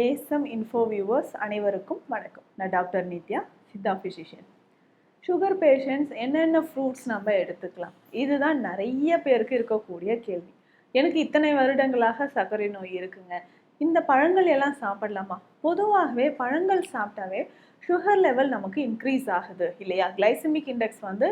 ASM info viewers அனைவருக்கும் வணக்கம். நான் doctor Nithya Siddha physician sugar patients என்னென்ன ஃப்ரூட்ஸ் நம்ம எடுத்துக்கலாம்? இதுதான் நிறைய பேருக்கு இருக்கக்கூடிய கேள்வி. எனக்கு இத்தனை வருடங்களாக சர்க்கரை நோய் இருக்குங்க. இந்த பழங்கள் எல்லாம் சாப்பிடலாமா? பொதுவாகவே பழங்கள் சாப்பிட்டாவே சுகர் லெவல் நமக்கு இன்க்ரீஸ் ஆகுது இல்லையா? கிளைசமிக் இண்டெக்ஸ் வந்து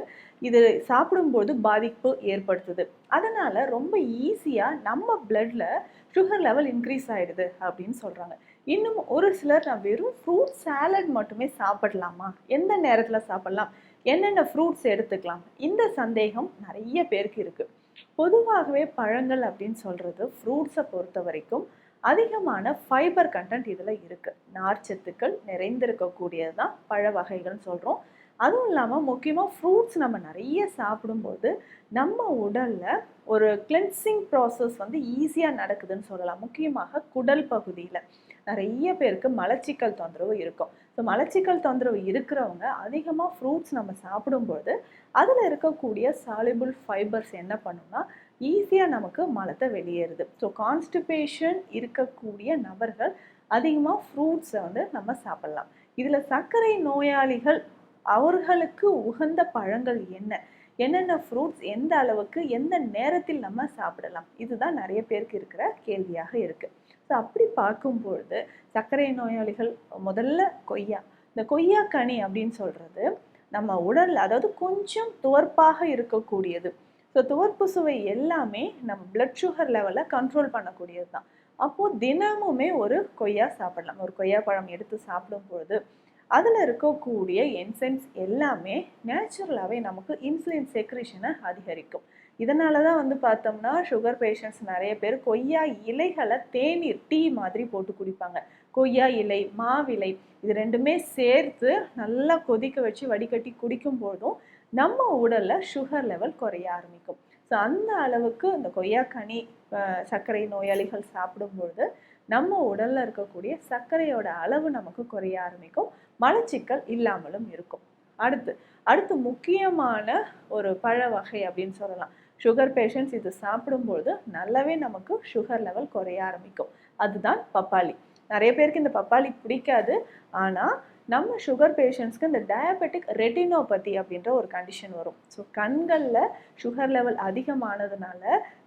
இது சாப்பிடும்போது பாதிப்பு ஏற்படுத்துது. அதனால் ரொம்ப ஈஸியாக நம்ம பிளட்டில் சுகர் லெவல் இன்க்ரீஸ் ஆகிடுது அப்படின்னு சொல்கிறாங்க இன்னும் ஒரு சிலர் நான் வெறும் ஃப்ரூட் சாலட் மட்டுமே சாப்பிடலாமா? எந்த நேரத்தில் சாப்பிடலாம்? என்னென்ன ஃப்ரூட்ஸ் எடுத்துக்கலாம்? இந்த சந்தேகம் நிறைய பேருக்கு இருக்குது பொதுவாகவே பழங்கள் அப்படின்னு சொல்கிறது ஃப்ரூட்ஸை பொறுத்த வரைக்கும் அதிகமான ஃபைபர் கண்டென்ட் இதில் இருக்குது நார்ச்சத்துக்கள் நிறைந்திருக்கக்கூடியது தான் பழ வகைகள்னு சொல்கிறோம் அதுவும் இல்லாமல் முக்கியமாக ஃப்ரூட்ஸ் நம்ம நிறைய சாப்பிடும்போது நம்ம உடலில் ஒரு கிளென்சிங் ப்ராசஸ் வந்து ஈஸியாக நடக்குதுன்னு சொல்லலாம். முக்கியமாக குடல் பகுதியில் நிறைய பேருக்கு மலச்சிக்கல் தொந்தரவு இருக்கும். ஸோ மலச்சிக்கல் தொந்தரவு இருக்கிறவங்க அதிகமாக ஃப்ரூட்ஸ் நம்ம சாப்பிடும்போது அதில் இருக்கக்கூடிய சாலிபிள் ஃபைபர்ஸ் என்ன பண்ணுன்னா ஈஸியாக நமக்கு மலத்தை வெளியேறுது. ஸோ கான்ஸ்டிபேஷன் இருக்கக்கூடிய நபர்கள் அதிகமாக ஃப்ரூட்ஸை வந்து நம்ம சாப்பிட்லாம். இதில் சர்க்கரை நோயாளிகள் அவர்களுக்கு உகந்த பழங்கள் என்ன? என்னென்ன ஃப்ரூட்ஸ் எந்த அளவுக்கு எந்த நேரத்தில் நம்ம சாப்பிடலாம்? இதுதான் நிறைய பேருக்கு இருக்கிற கேள்வியாக இருக்குது ஸோ அப்படி பார்க்கும்பொழுது சர்க்கரை நோயாளிகள் முதல்ல கொய்யா. இந்த கொய்யா கனி அப்படின்னு சொல்கிறது நம்ம உடல் அதாவது கொஞ்சம் துவர்ப்பாக இருக்கக்கூடியது. ஸோ துவர்ப்பு சுவை எல்லாமே நம்ம பிளட் சுகர் லெவலை கண்ட்ரோல் பண்ணக்கூடியது தான் அப்போது தினமுமே ஒரு கொய்யா சாப்பிடலாம். ஒரு கொய்யா பழம் எடுத்து சாப்பிடும் பொழுது அதில் இருக்கக்கூடிய என்சைம்ஸ் எல்லாமே நேச்சுரலாகவே நமக்கு இன்சுலின் செக்ரிஷனை அதிகரிக்கும். இதனால தான் வந்து பார்த்தோம்னா சுகர் பேஷண்ட்ஸ் நிறைய பேர் கொய்யா இலைகளை தேநீர் டீ மாதிரி போட்டு குடிப்பாங்க. கொய்யா இலை மாவிலை இது ரெண்டுமே சேர்த்து நல்லா கொதிக்க வச்சு வடிகட்டி குடிக்கும் போதும் நம்ம உடலில் சுகர் லெவல் குறைய ஆரம்பிக்கும். ஸோ அந்த அளவுக்கு இந்த கொய்யாக்கனி சர்க்கரை நோயாளிகள் சாப்பிடும்பொழுது நம்ம உடலில் இருக்கக்கூடிய சர்க்கரையோட அளவு நமக்கு குறைய ஆரம்பிக்கும். மலச்சிக்கல் இல்லாமலும் இருக்கும். அடுத்து அடுத்து முக்கியமான ஒரு பழ வகை அப்படின்னு சொல்லலாம். சுகர் பேஷண்ட்ஸ் இது சாப்பிடும்பொழுது நல்லாவே நமக்கு சுகர் லெவல் குறைய ஆரம்பிக்கும். அதுதான் பப்பாளி. நிறைய பேருக்கு இந்த பப்பாளி பிடிக்காது. ஆனால் நம்ம சுகர் பேஷண்ட்ஸ்க்கு இந்த டயபெட்டிக் ரெட்டினோபதி அப்படின்ற ஒரு கண்டிஷன் வரும். ஸோ கண்களில் சுகர் லெவல் அதிகமானதுனால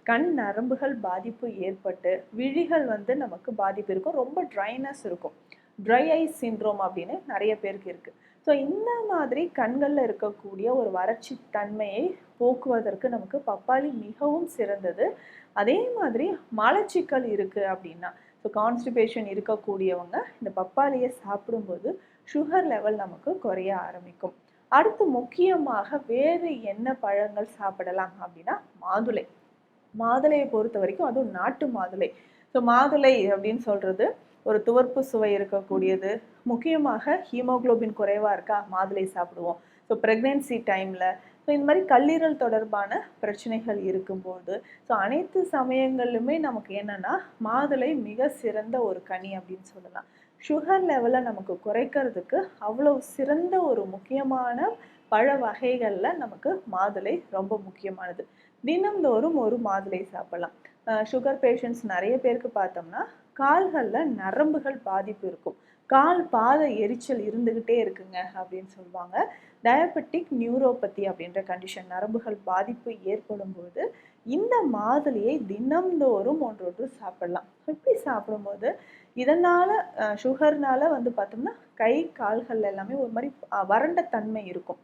கண் நரம்புகள் பாதிப்பு ஏற்பட்டு விழிகள் வந்து நமக்கு பாதிப்பு இருக்கும். ரொம்ப ட்ரைனஸ் இருக்கும். ட்ரை ஐ சின்ட்ரோம் அப்படின்னு நிறைய பேருக்கு இருக்குது ஸோ இந்த மாதிரி கண்களில் இருக்கக்கூடிய ஒரு வறட்சி தன்மையை போக்குவதற்கு நமக்கு பப்பாளி மிகவும் சிறந்தது. அதே மாதிரி மலச்சிக்கல் இருக்குது அப்படின்னா ஸோ கான்ஸ்டிபேஷன் இருக்கக்கூடியவங்க இந்த பப்பாளியை சாப்பிடும்போது சுகர் லெவல் நமக்கு குறைய ஆரம்பிக்கும். அடுத்து முக்கியமாக வேறு என்ன பழங்கள் சாப்பிடலாம் அப்படின்னா மாதுளை. மாதுளையை பொறுத்த வரைக்கும் அதுவும் நாட்டு மாதுளை. ஸோ மாதுளை அப்படின்னு சொல்கிறது ஒரு துவர்ப்பு சுவை இருக்கக்கூடியது. முக்கியமாக ஹீமோக்ளோபின் குறைவாக இருக்கா? மாதுளை சாப்பிடுவோம். ஸோ ப்ரெக்னென்சி டைமில் ஸோ இந்த மாதிரி கல்லீரல் தொடர்பான பிரச்சனைகள் இருக்கும்போது ஸோ அனைத்து சமயங்களிலுமே நமக்கு என்னென்னா மாதுளை மிக சிறந்த ஒரு கனி அப்படின்னு சொல்லலாம். சுகர் லெவலை நமக்கு குறைக்கிறதுக்கு அவ்வளோ சிறந்த ஒரு முக்கியமான பழ வகைகளில் நமக்கு மாதுளை ரொம்ப முக்கியமானது. தினந்தோறும் ஒரு மாதுளை சாப்பிடலாம். சுகர் பேஷண்ட்ஸ் நிறைய பேருக்கு பார்த்தோம்னா கால்களில் நரம்புகள் பாதிப்பு இருக்கும். கால் பாத எரிச்சல் இருந்துக்கிட்டே இருக்குங்க அப்படின்னு சொல்லுவாங்க. டயபெட்டிக் நியூரோபதி அப்படின்ற கண்டிஷன் நரம்புகள் பாதிப்பு ஏற்படும் போது இந்த மாதுளையை தினம்தோறும் ஒன்றொன்று சாப்பிடலாம். இப்படி சாப்பிடும்போது இதனால் சுகர்னால வந்து பார்த்தோம்னா கை கால்கள் எல்லாமே ஒரு மாதிரி வறண்ட தன்மை இருக்கும்.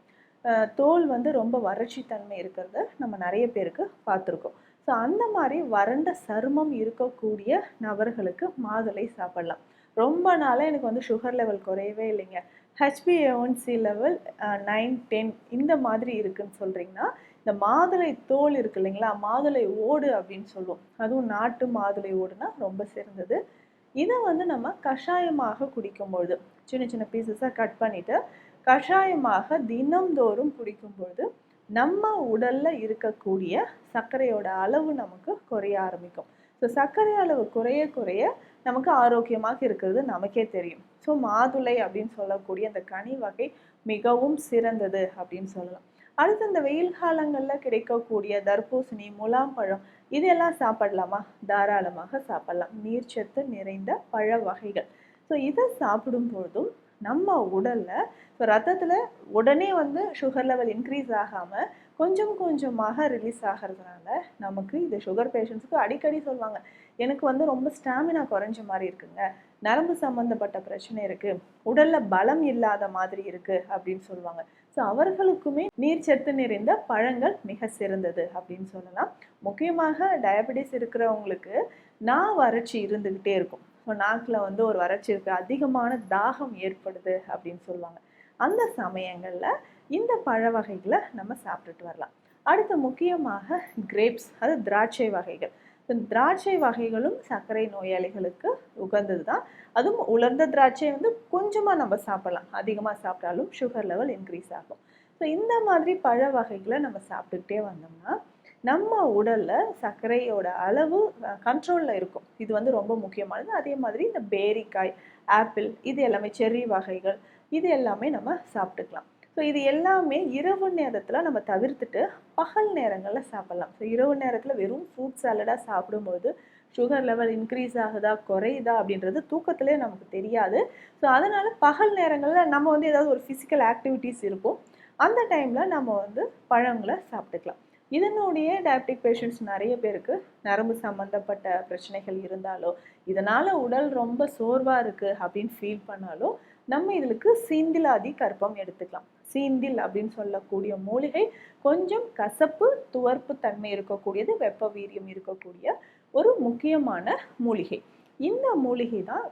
தோல் வந்து ரொம்ப வறட்சி தன்மை இருக்கிறத நம்ம நிறைய பேருக்கு பார்த்துருக்கோம். ஸோ அந்த மாதிரி வறண்ட சருமம் இருக்கக்கூடிய நபர்களுக்கு மாதுளை சாப்பிடலாம். ரொம்ப நாளாக எனக்கு வந்து சுகர் லெவல் குறையவே இல்லைங்க. ஹெச்பிஏஒன்சி லெவல் நைன் டென் இந்த மாதிரி இருக்குன்னு சொல்கிறீங்கன்னா இந்த மாதுளை தோல் இருக்கு இல்லைங்களா மாதுளை ஓடு அப்படின்னு சொல்லுவோம். அதுவும் நாட்டு மாதுளை ஓடுனா ரொம்ப சிறந்தது. இதை வந்து நம்ம கஷாயமாக குடிக்கும்பொழுது சின்ன சின்ன பீசஸாக கட் பண்ணிவிட்டு கஷாயமாக தினம்தோறும் குடிக்கும்பொழுது நம்ம உடலில் இருக்கக்கூடிய சர்க்கரையோட அளவு நமக்கு குறைய ஆரம்பிக்கும். ஸோ சர்க்கரை அளவு குறைய குறைய நமக்கு ஆரோக்கியமாக இருக்கிறது நமக்கே தெரியும். ஸோ மாதுளை அப்படின்னு சொல்லக்கூடிய அந்த கனி வகை மிகவும் சிறந்தது அப்படின்னு சொல்லலாம். அடுத்து இந்த வெயில் காலங்களில் கிடைக்கக்கூடிய தர்பூசணி முலாம்பழம் இதெல்லாம் சாப்பிடலாமா? தாராளமாக சாப்பிடலாம். நீர்ச்சத்து நிறைந்த பழ வகைகள். ஸோ இதை சாப்பிடும் பொழுதும் நம்ம உடலில் இப்போ ரத்தத்தில் உடனே வந்து சுகர் லெவல் இன்க்ரீஸ் ஆகாமல் கொஞ்சம் கொஞ்சமாக ரிலீஸ் ஆகிறதுனால நமக்கு இது சுகர் பேஷண்ட்ஸுக்கு அடிக்கடி சொல்லுவாங்க எனக்கு வந்து ரொம்ப ஸ்டாமினா குறைஞ்ச மாதிரி இருக்குங்க நரம்பு சம்மந்தப்பட்ட பிரச்சனை இருக்குது உடலில் பலம் இல்லாத மாதிரி இருக்குது அப்படின்னு சொல்லுவாங்க. ஸோ அவர்களுக்குமே நீர்ச்சத்து நிறைந்த பழங்கள் மிக சிறந்தது அப்படின்னு சொல்லலாம். முக்கியமாக டயபெட்டிஸ் இருக்கிறவங்களுக்கு நான் வறட்சி இருந்துக்கிட்டே இருக்கும். இப்போ நாக்கில் வந்து ஒரு வறட்சி இருக்குது அதிகமான தாகம் ஏற்படுது அப்படின்னு சொல்லுவாங்க. அந்த சமயங்களில் இந்த பழ வகைகளை நம்ம சாப்பிட்டுட்டு வரலாம். அடுத்து முக்கியமாக கிரேப்ஸ் அது திராட்சை வகைகள். திராட்சை வகைகளும் சர்க்கரை நோயாளிகளுக்கு உகந்தது தான் அதுவும் உலர்ந்த திராட்சை வந்து கொஞ்சமாக நம்ம சாப்பிடலாம். அதிகமாக சாப்பிட்டாலும் சுகர் லெவல் இன்க்ரீஸ் ஆகும். ஸோ இந்த மாதிரி பழ வகைகளை நம்ம சாப்பிட்டுக்கிட்டே வந்தோம்னா நம்ம உடலில் சர்க்கரையோட அளவு கண்ட்ரோலில் இருக்கும். இது வந்து ரொம்ப முக்கியமானது. அதே மாதிரி இந்த பேரிக்காய் ஆப்பிள் இது எல்லாமே செர்ரி வகைகள் இது எல்லாமே நம்ம சாப்பிட்டுக்கலாம். ஸோ இது எல்லாமே இரவு நேரத்தில் நம்ம தவிர்த்துட்டு பகல் நேரங்களில் சாப்பிட்லாம். ஸோ இரவு நேரத்தில் வெறும் ஃப்ரூட் சாலடாக சாப்பிடும்போது சுகர் லெவல் இன்க்ரீஸ் ஆகுதா குறையுதா அப்படின்றது தூக்கத்திலே நமக்கு தெரியாது. ஸோ அதனால் பகல் நேரங்களில் நம்ம வந்து ஏதாவது ஒரு ஃபிசிக்கல் ஆக்டிவிட்டீஸ் இருக்கும். அந்த டைமில் நம்ம வந்து பழங்களை சாப்பிட்டுக்கலாம். இதனுடைய டயபெட்டிக் பேஷண்ட்ஸ் நிறைய பேருக்கு நரம்பு சம்மந்தப்பட்ட பிரச்சனைகள் இருந்தாலோ இதனால் உடல் ரொம்ப சோர்வாக இருக்குது அப்படின்னு ஃபீல் பண்ணாலோ நம்ம இதுக்கு சீந்திலாதி கற்பம் எடுத்துக்கலாம். சீந்தில் அப்படின்னு சொல்லக்கூடிய மூலிகை கொஞ்சம் கசப்பு துவர்ப்பு தன்மை இருக்கக்கூடியது வெப்ப வீரியம் இருக்கக்கூடிய ஒரு முக்கியமான மூலிகை. இந்த மூலிகை தான்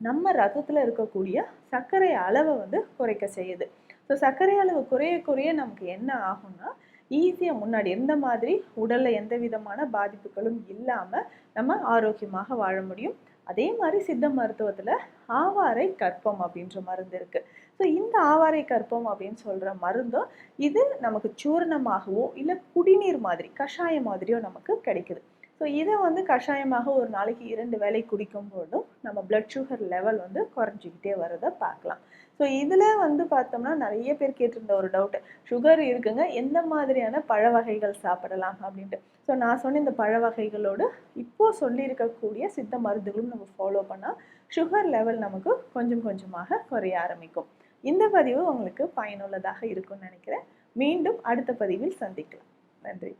நம்ம ரத்தத்தில் இருக்கக்கூடிய சர்க்கரை அளவை வந்து குறைக்க செய்யுது. ஸோ சர்க்கரை அளவு குறைய குறைய நமக்கு என்ன ஆகும்னா ஈஸியாக முன்னாடி எந்த மாதிரி உடலில் எந்த விதமான பாதிப்புகளும் இல்லாமல் நம்ம ஆரோக்கியமாக வாழ முடியும்? அதே மாதிரி சித்த மருத்துவத்தில் ஆவாரை கற்பம் அப்படின்ற மருந்து இருக்குது ஸோ இந்த ஆவாரை கற்பம் அப்படின்னு சொல்கிற மருந்தும் இது நமக்கு சூர்ணமாகவோ இல்லை குடிநீர் மாதிரி கஷாயம் மாதிரியோ நமக்கு கிடைக்குது. ஸோ இதை வந்து கஷாயமாக ஒரு நாளைக்கு இரண்டு வேலை குடிக்கும் போதும் நம்ம பிளட் சுகர் லெவல் வந்து குறைஞ்சிக்கிட்டே வரதை பார்க்கலாம். ஸோ இதில் வந்து பார்த்தோம்னா நிறைய பேர் கேட்டிருந்த ஒரு டவுட்டு சுகர் இருக்குங்க எந்த மாதிரியான பழ வகைகள் சாப்பிடலாம் அப்படின்ட்டு. ஸோ நான் சொன்ன இந்த பழ வகைகளோடு இப்போது சொல்லியிருக்கக்கூடிய சித்த மருந்துகளும் நம்ம ஃபாலோ பண்ணால் சுகர் லெவல் நமக்கு கொஞ்சம் கொஞ்சமாக குறைய ஆரம்பிக்கும். இந்த பதிவு உங்களுக்கு பயனுள்ளதாக இருக்கும்னு நினைக்கிறேன். மீண்டும் அடுத்த பதிவில் சந்திக்கலாம். நன்றி.